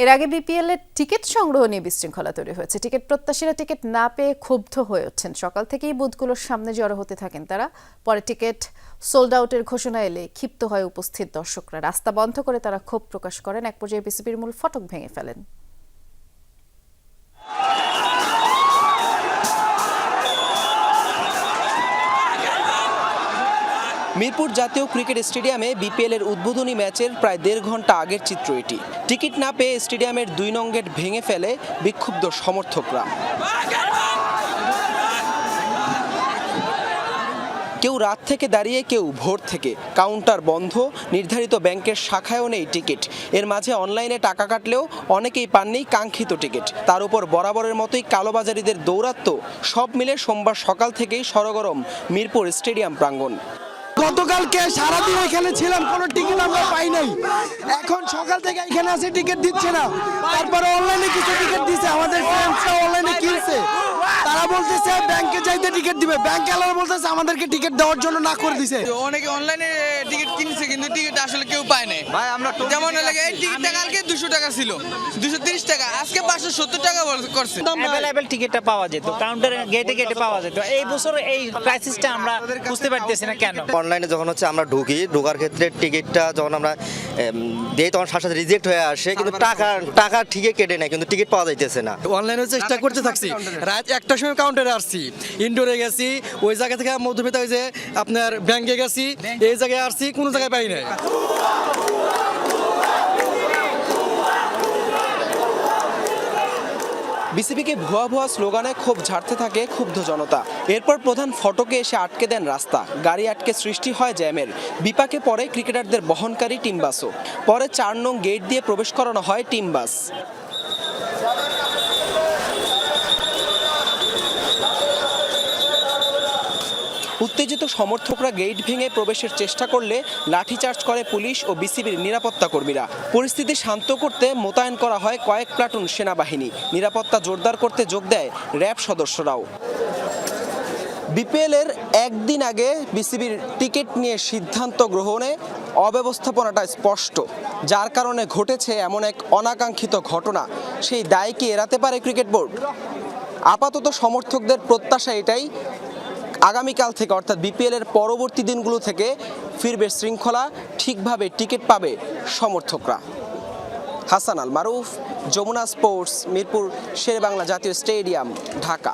এর আগে বিপিএল এর টিকিট সংগ্রহ নিয়ে বিশৃঙ্খলা তৈরি হয়েছে। টিকিট প্রত্যাশীরা টিকিট না পেয়ে ক্ষুব্ধ হয়ে ওঠেন সকাল থেকেই বুথগুলোর সামনে জড়ো হতে থাকেন তারা। পরে টিকিট সোল্ড আউটের ঘোষণা এলে ক্ষিপ্ত হয় উপস্থিত দর্শকরা। রাস্তা বন্ধ করে তারা ক্ষোভ প্রকাশ করেন। এক পর্যায়ে বিসিবির মূল ফটক ভেঙে ফেলেন। মিরপুর জাতীয় ক্রিকেট স্টেডিয়ামে বিপিএল এর উদ্বোধনী ম্যাচের প্রায় দেড় ঘণ্টা আগের চিত্র এটি। টিকিট না পেয়ে স্টেডিয়ামের দুই নং গেট ভেঙে ফেলে বিক্ষুব্ধ সমর্থকরা। কেউ রাত থেকে দাঁড়িয়ে, কেউ ভোর থেকে। কাউন্টার বন্ধ, নির্ধারিত ব্যাংকের শাখায়ও নেই টিকিট। এর মাঝে অনলাইনে টাকা কাটলেও অনেকেই পাননি কাঙ্ক্ষিত টিকিট। তার উপর বরাবরের মতোই কালোবাজারিদের দৌরাত্ম্য, সব মিলে সোমবার সকাল থেকেই সরগরম মিরপুর স্টেডিয়াম প্রাঙ্গণ। গতকালকে সারাদিন এখানে ছিলাম, কোনো টিকিট আমরা পাই নাই। এখন সকাল থেকে এখানে আসে টিকিট দিচ্ছে না। তারপরে অনলাইনে কিছু টিকিট দিচ্ছে আমাদের ফ্রেন্ডসরা অনলাইনে তারা বলতেছে ব্যাংকে যাইতে টিকিট দিবে। ব্যাংক বলতেছে আমাদেরকে টিকিট দেওয়ার জন্য না করে দিছে। অনেকে অনলাইনে টিকিট কিনছে কিন্তু টিকিট আসলে কেউ পায় নাই। ভাই আমরা যেমন লাগে এই টিকিটটা কালকে দুশো টাকা ছিল। দুশো তিরিশ টাকা আজকে পাঁচশো সত্তর টাকা করছে। অ্যাভেলেবেল টিকিটটা পাওয়া যেত কাউন্টারে গেটে গেটে পাওয়া যেত। এই বছর এই ক্রাইসিসটা আমরা বুঝতে পারতেছি না কেন। অনলাইনে যখন হচ্ছে আমরা ঢুকি ঢোকার ক্ষেত্রে টিকিটটা যখন আমরা দিই তখন সাথে সাথে রিজেক্ট হয়ে আসে কিন্তু টাকা টাকা ঠিকই কেটে নেয় কিন্তু টিকিট পাওয়া যাইতেছে না। অনলাইনে চেষ্টা করতে থাকছি। রাত একটার সময় কাউন্টারে আসছি। ইনডোরে গেছি, ওই জায়গা থেকে মধ্যবিত্ত ওই যে আপনার ব্যাংকে গেছি, এই জায়গায় আসছি, কোনো জায়গায় পাই নাই। বিসিবিকে ভুয়া ভুয়া স্লোগানে ক্ষোভ ঝাড়তে থাকে ক্ষুব্ধ জনতা। এরপর প্রধান ফটকে এসে আটকে দেন রাস্তা। গাড়ি আটকে সৃষ্টি হয় জ্যামের। বিপাকে পরে ক্রিকেটারদের বহনকারী টিম বাসও। পরে চার নং গেট দিয়ে প্রবেশ করানো হয় টিম বাস। উত্তেজিত সমর্থকরা গেট ভেঙে প্রবেশের চেষ্টা করলে লাঠিচার্জ করে পুলিশ ও বিসিবির নিরাপত্তা কর্মীরা। পরিস্থিতি শান্ত করতে মোতায়েন করা হয় কয়েক প্লাটুন সেনাবাহিনী। নিরাপত্তা জোরদার করতে যোগ দেয় র্যাব সদস্যরাও। বিপিএল এর একদিন আগে বিসিবির টিকিট নিয়ে সিদ্ধান্ত গ্রহণে অব্যবস্থাপনাটা স্পষ্ট। যার কারণে ঘটেছে এমন এক অনাকাঙ্ক্ষিত ঘটনা। সেই দায় কি এড়াতে পারে ক্রিকেট বোর্ড? আপাতত সমর্থকদের প্রত্যাশা এটাই আগামীকাল থেকে, অর্থাৎ বিপিএল এর পরবর্তী দিনগুলো থেকে ফিরবে শৃঙ্খলা, ঠিকভাবে টিকিট পাবে সমর্থকরা। হাসান আল মারুফ যমুনা স্পোর্টস, মিরপুর শেরেবাংলা জাতীয় স্টেডিয়াম, ঢাকা।